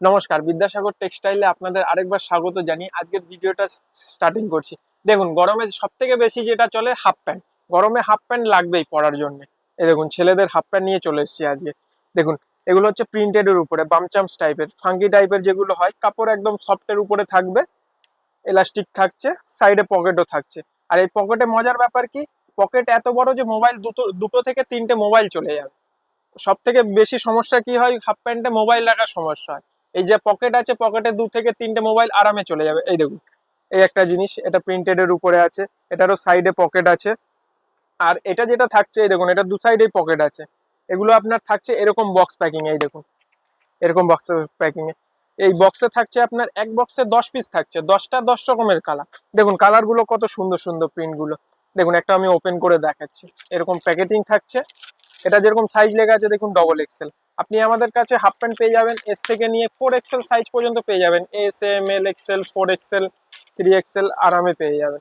নমস্কার, বিদ্যাসাগর টেক্সটাইলে আপনাদের আরেকবার স্বাগত জানিয়ে আজকের ভিডিওটা স্টার্টিং করছি। দেখুন, গরমে সব থেকে বেশি যেটা চলে হাফ প্যান্ট। গরমে হাফ প্যান্ট লাগবেই পরার জন্য। এই দেখুন, ছেলেদের হাফ প্যান্ট নিয়ে চলে এসেছি আজকে। দেখুন, এগুলো হচ্ছে প্রিন্টেডের উপরে বামচামস টাইপের ফাঙ্কি টাইপের যেগুলো হয়, কাপড় একদম সফটের উপরে থাকবে এলাস্টিক থাকছে সাইডে পকেটও থাকছে। আর এই পকেটে মজার ব্যাপার কি পকেট এত বড় যে মোবাইল দুটো দুটো থেকে তিনটে মোবাইল চলে যাবে। সব থেকে বেশি সমস্যা কি হয়, হাফ প্যান্টে মোবাইল রাখার সমস্যা হয়। এই যে পকেট আছে পকেটে দু থেকে তিনটে মোবাইল আরামে চলে যাবে। এই দেখুন, এই একটা জিনিস, এটা প্রিন্টেড এর উপরে আছে, এটারও সাইডে পকেট আছে। আর এটা যেটা থাকছে, এই দেখুন, এটা দু সাইডেই পকেট আছে। এগুলো আপনার থাকছে এরকম বক্স প্যাকিং এই দেখুন, এরকম বক্স প্যাকিং এ। এই বক্সে থাকছে আপনার, এক বক্সে দশ পিস থাকছে, দশটা দশ রকমের কালার দেখুন কালারগুলো কত সুন্দর সুন্দর প্রিন্টগুলো। দেখুন, একটা আমি ওপেন করে দেখাচ্ছি। এরকম প্যাকেটিং থাকছে। এটা যেরকম সাইজ লেখা আছে, দেখুন ডবল এক্সেল আপনি আমাদের কাছে হাফ প্যান্ট পেয়ে যাবেন এস থেকে নিয়ে ফোর এক্সেল সাইজ পর্যন্ত পেয়ে যাবেন। S M L XL four XL three XL আরামে পেয়ে যাবেন।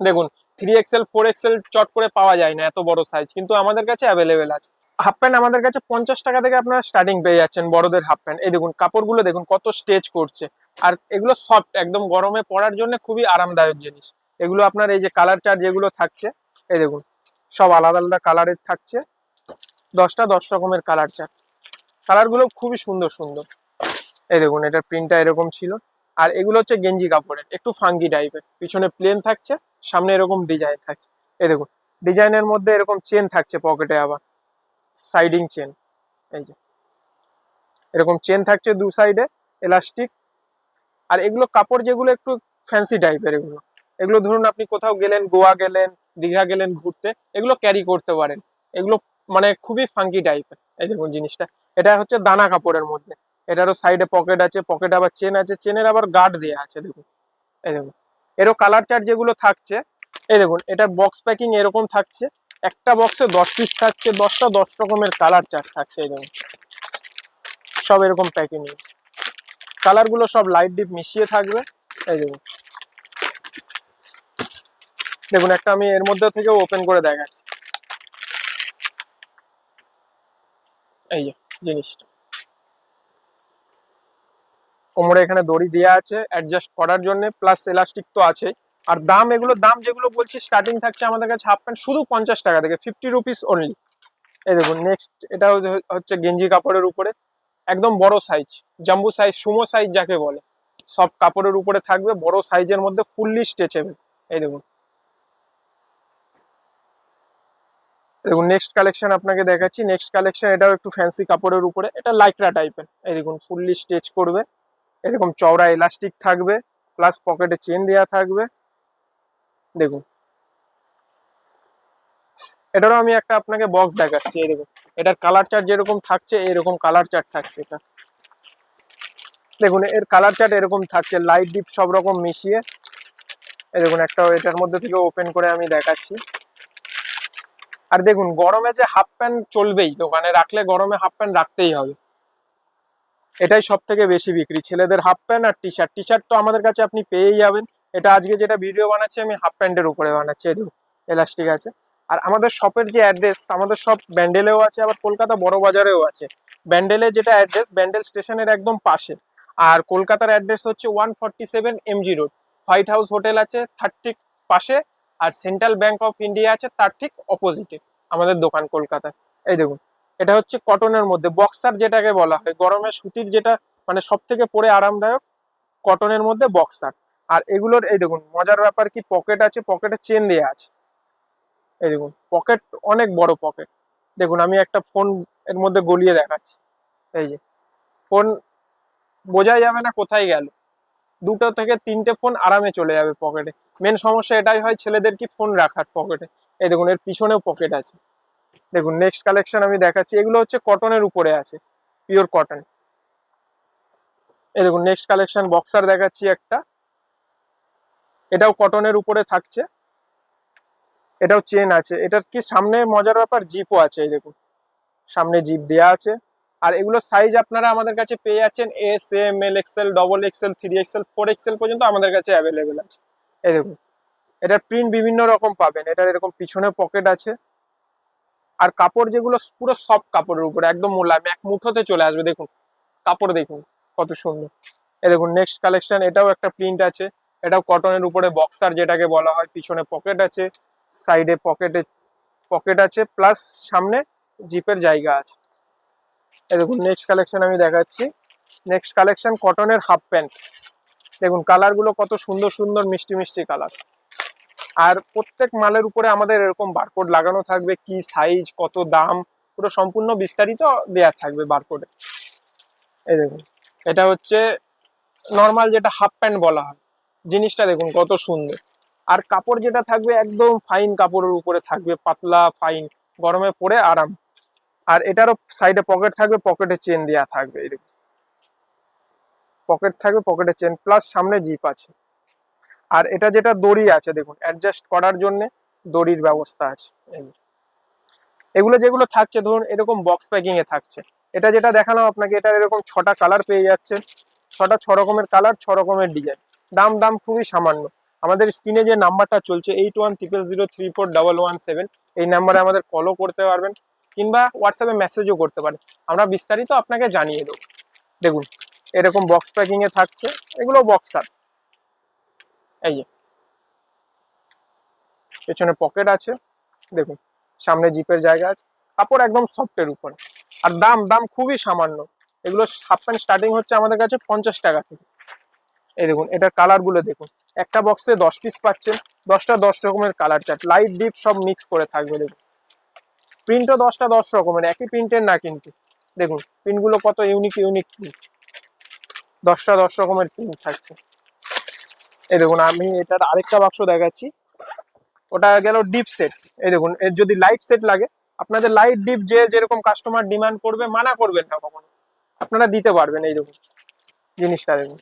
দেখুন থ্রি এক্সেল ফোর এক্সেল চট করে পাওয়া যায় না, এত বড় সাইজ কিন্তু আমাদের কাছে অ্যাভেলেবেল আছে। হাফ প্যান্ট আমাদের কাছে পঞ্চাশ টাকা থেকে আপনারা স্টার্টিং পেয়ে যাচ্ছেন বড়দের হাফ প্যান্ট এই দেখুন, কাপড়গুলো দেখুন, কত স্টেচ করছে। আর এগুলো সফট একদম গরমে পরার জন্য খুবই আরামদায়ক জিনিস। এগুলো আপনার এই যে কালার চার্ট যেগুলো থাকছে, এই দেখুন, সব আলাদা আলাদা কালারের থাকছে। দশটা দশ রকমের কালার চার্ট কালারগুলো খুবই সুন্দর সুন্দর। এই দেখুন, এটার প্রিন্টটা এরকম ছিল। আর এগুলো হচ্ছে গেঞ্জি কাপড়ের, একটু ফাঙ্গি টাইপের পিছনে প্লেন থাকছে, সামনে এরকম ডিজাইন থাকছে। এই দেখুন ডিজাইনের মধ্যে এরকম চেন থাকছে পকেটে আবার। সাইডিং চেন এই যে। এরকম চেন থাকছে দু সাইডে এলাস্টিক আর এগুলো কাপড় যেগুলো একটু ফ্যান্সি টাইপের এগুলো। এগুলো ধরুন আপনি কোথাও গেলেন, গোয়া গেলেন, দীঘা গেলেন ঘুরতে, এগুলো ক্যারি করতে পারেন। এগুলো মানে খুবই ফাঙ্কি টাইপের এই দেখুন জিনিসটা। এটা হচ্ছে দানা কাপড়ের মধ্যে। এটারও সাইডে পকেট আছে পকেট আবার চেন আছে চেনের আবার গার্ড দেওয়া আছে, দেখুন। এই দেখুন। এরও কালার চার্ট যেগুলো থাকছে, এই দেখুন এটা বক্স প্যাকিং এরকম থাকছে। একটা বক্সে দশ পিস থাকছে, দশটা দশ রকমের কালার চার্ট থাকছে, এই দেখুন। সব এরকম প্যাকিং কালারগুলো সব লাইট ডিপ মিশিয়ে থাকবে, এই দেখুন। দেখুন, একটা আমি এর মধ্যে থেকে ওপেন করে দেখাচ্ছি। এই যে, জিনিসটা। কোমরে এখানে দড়ি দেওয়া আছে অ্যাডজাস্ট করার জন্য প্লাস এলাস্টিক তো আছে আর দাম এগুলো, দাম যেগুলো বলছি স্টার্টিং থাকছে আমাদের কাছে হাফ প্যান্ট শুধু পঞ্চাশ টাকা থেকে ফিফটি রুপিস অনলি এই দেখুন নেক্সট এটা হচ্ছে- গেঞ্জি কাপড়ের উপরে। একদম বড় সাইজ জাম্বু সাইজ সুমো সাইজ যাকে বলে। সব কাপড়ের উপরে থাকবে, বড় সাইজের মধ্যে ফুললি স্ট্রেচেবল এই দেখুন দেখুন নেক্সট কালেকশন আপনাকে দেখাচ্ছি। নেক্সট কালেকশন এটাও একটু ফ্যান্সি কাপড়ের উপরে। এটা লাইকরা টাইপের এই দেখুন ফুললি স্টেচ করবে। এরকম চওড়া এলাস্টিক থাকবে। প্লাস পকেটে চেন দেওয়া থাকবে। দেখুন। এটারও আমি একটা আপনাকে বক্স দেখাচ্ছি, এই দেখুন। এটার কালার চার্ট যেরকম থাকছে, এরকম কালার চার্ট থাকছে এটা। দেখুন, এর কালার চার্ট এরকম থাকছে লাইট ডিপ সব রকম মিশিয়ে। এই দেখুন একটা এটার মধ্যে থেকে ওপেন করে আমি দেখাচ্ছি। আর দেখুন, গরমে যে হাফ প্যান্ট চলবেই, দোকানে রাখলে গরমে হাফ প্যান্ট রাখতেই হবে। এটাই সব থেকে বেশি বিক্রি। ছেলেদের হাফ প্যান্ট আর টি শার্ট টি শার্ট তো আমাদের কাছে আপনি পেয়েই যাবেন। এটা আজকে যেটা ভিডিও বানাচ্ছি, আমি হাফ প্যান্টের উপরে বানাচ্ছি দেখুন এলাস্টিক আছে। আর আমাদের শপের যে অ্যাড্রেস আমাদের সব ব্যান্ডেলেও আছে, আবার কলকাতা বড় বাজারেও আছে। ব্যান্ডেলে যেটা অ্যাড্রেস ব্যান্ডেল স্টেশনের একদম পাশে। আর কলকাতার অ্যাড্রেস হচ্ছে one forty seven MG road white house hotel আছে থার্টি পাশে আর সেন্ট্রাল ব্যাংক অফ ইন্ডিয়া আছে, তার ঠিক অপোজিটে আমাদের দোকান কলকাতায়। এই দেখুন, এটা হচ্ছে কটনের মধ্যে বক্সার যেটাকে বলা হয়, গরমে সুতির যেটা মানে সব থেকে পরে আরামদায়ক, কটনের মধ্যে বক্সার আর এগুলোর, এই দেখুন, মজার ব্যাপার কি পকেট আছে পকেটে চেন দেওয়া আছে। এই দেখুন পকেট অনেক বড় পকেট দেখুন, আমি একটা ফোন এর মধ্যে গলিয়ে দেখাচ্ছি। এই যে ফোন বোঝাই যাবে না কোথায় গেল। দুটো থেকে তিনটে ফোন আরামে চলে যাবে পকেটে মেন সমস্যা এটাই হয় ছেলেদের কি ফোন রাখার পকেটে এই দেখুন, এর পিছনেও পকেট আছে। দেখুন নেক্সট কালেকশন আমি দেখাচ্ছি। এগুলো হচ্ছে কটনের উপরে আছে পিওর কটন এই দেখুন নেক্সট কালেকশন বক্সার দেখাচ্ছি একটা। এটাও কটনের উপরে থাকছে। এটাও চেন আছে। এটার কি সামনে মজার ব্যাপার? জিপও আছে, এই দেখুন। সামনে জিপ দেয়া আছে। আর এগুলো সাইজ আপনারা আমাদের কাছে পেয়ে যাচ্ছেন S M L XL double XL three XL four XL পর্যন্ত আমাদের কাছে অ্যাভেলেবেল আছে। এই দেখুন এটার প্রিন্ট বিভিন্ন রকম পাবেন। এটার এরকম পিছনে পকেট আছে। আর কাপড় যেগুলো পুরো সফট কাপড়ের উপরে, একদম মোলায়েম এক মুঠোতে চলে আসবে, দেখুন। কাপড় দেখুন, কত সুন্দর। এই দেখুন নেক্সট কালেকশন এটাও একটা প্রিন্ট আছে। এটাও কটনের উপরে বক্সার যেটাকে বলা হয়, পিছনে পকেট আছে সাইডে পকেটে পকেট আছে প্লাস সামনে জিপের জায়গা আছে। এই দেখুন নেক্সট কালেকশন আমি দেখাচ্ছি। নেক্সট কালেকশন কটনের হাফ প্যান্ট দেখুন কালারগুলো কত সুন্দর সুন্দর মিষ্টি মিষ্টি কালার আর প্রত্যেক মালের উপরে আমাদের এরকম বারকোড লাগানো থাকবে, কি সাইজ কত দাম, পুরো সম্পূর্ণ বিস্তারিত দেয়া থাকবে বারকোডে এই দেখুন, এটা হচ্ছে নর্মাল যেটা হাফ প্যান্ট বলা হয়। জিনিসটা দেখুন, কত সুন্দর। আর কাপড় যেটা থাকবে, একদম ফাইন কাপড়ের উপরে থাকবে, পাতলা ফাইন গরমে পরে আরাম। আর এটারও সাইডে পকেট থাকবে পকেটে চেন দেওয়া থাকবে দেখুন। পকেট থাকবে, পকেটে চেন প্লাস সামনে জিপ আছে। আর এটা যেটা দড়ি আছে, দেখুন অ্যাডজাস্ট করার জন্য দড়ির ব্যবস্থা আছে। এগুলো যেগুলো থাকছে, ধরুন, এরকম বক্স প্যাকিং এ থাকছে। এটা যেটা দেখালাম আপনাকে, এটা এরকম ছটা কালার পেয়ে যাচ্ছে। ছটা, ছ রকমের কালার ছ রকমের ডিজাইন দাম দাম খুবই সামান্য। আমাদের স্ক্রিনে যে নাম্বারটা চলছে eight one triple zero three four double one seven এই নাম্বারে আমাদের কলও করতে পারবেন, কিংবা হোয়াটসঅ্যাপে মেসেজও করতে পারেন। আমরা বিস্তারিত আপনাকে জানিয়ে দেবো। দেখুন এরকম বক্স প্যাকিং এ থাকছে। এগুলো বক্সার এই যে। পেছনে পকেট আছে। দেখুন, সামনে জিপের জায়গা আছে। কাপড় একদম সফটের উপরে। আর দাম দাম খুবই সামান্য। এগুলো হাফ প্যান্ট স্টার্টিং হচ্ছে আমাদের কাছে পঞ্চাশ টাকা থেকে। এই দেখুন, এটার কালারগুলো দেখুন। একটা বক্সে দশ পিস পাচ্ছেন। দশটা দশ রকমের কালার চার্ট লাইট ডিপ সব মিক্স করে থাকবে, দেখুন। প্রিন্টও দশটা দশ রকমের। একই প্রিন্টের না কিন্তু। দেখুন প্রিন্টগুলো কত ইউনিক ইউনিক প্রিন্ট দশটা, দশ রকমের প্রিন্ট থাকছে। এই দেখুন, আমি এটার আরেকটা বাক্স দেখাচ্ছি। ওটা গেল ডিপ সেট এই দেখুন, এর যদি লাইট সেট লাগে, আপনাদের লাইট ডিপ যে যেরকম কাস্টমার ডিমান্ড করবে, মানা করবেন না কখনো। আপনারা দিতে পারবেন, এই দেখুন, জিনিসটা দেখুন।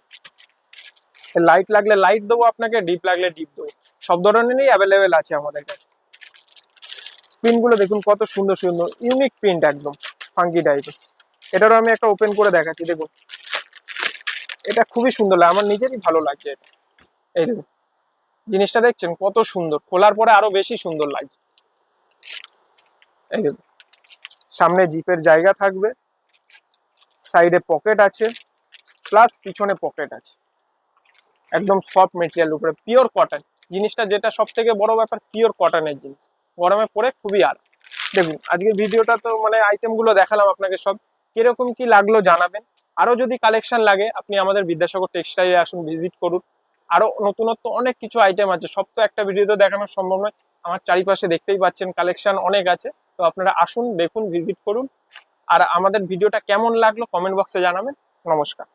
লাইট লাগলে লাইট দেবো আপনাকে ডিপ লাগলে ডিপ দেবো। সব ধরনেরই অ্যাভেলেবেল আছে আমাদের কাছে। প্রিন্টগুলো দেখুন, কত সুন্দর সুন্দর ইউনিক প্রিন্ট একদম ফাঙ্কি টাইপের এটারও আমি একটা ওপেন করে দেখাচ্ছি, দেখুন। এটা খুবই সুন্দর লাগে, আমার নিজেরই ভালো লাগছে এই দেখুন জিনিসটা দেখছেন কত সুন্দর, খোলার পরে আরও বেশি সুন্দর লাগছে। এই দেখুন সামনে জিপের জায়গা থাকবে, সাইডে পকেট আছে, প্লাস পিছনে পকেট আছে। একদম সফট মেটেরিয়াল উপরে, পিওর কটন। জিনিসটা যেটা সব থেকে বড় ব্যাপার, পিওর কটনের জিনিস। গরমে পরে খুবই আর দেখুন আজকে ভিডিওটা তো মানে আইটেমগুলো দেখালাম আপনাকে সব। কীরকম কি লাগল জানাবেন। আরও যদি কালেকশন লাগে, আপনি আমাদের বিদ্যাসাগর টেক্সটাইলে আসুন ভিজিট করুন। আরও নতুনত্ব অনেক কিছু আইটেম আছে। সব তো একটা ভিডিও তো দেখানো সম্ভব নয়। আমার চারিপাশে দেখতেই পাচ্ছেন কালেকশন অনেক আছে। তো আপনারা আসুন, দেখুন ভিজিট করুন। আর আমাদের ভিডিওটা কেমন লাগল কমেন্ট বক্সে জানাবেন। নমস্কার।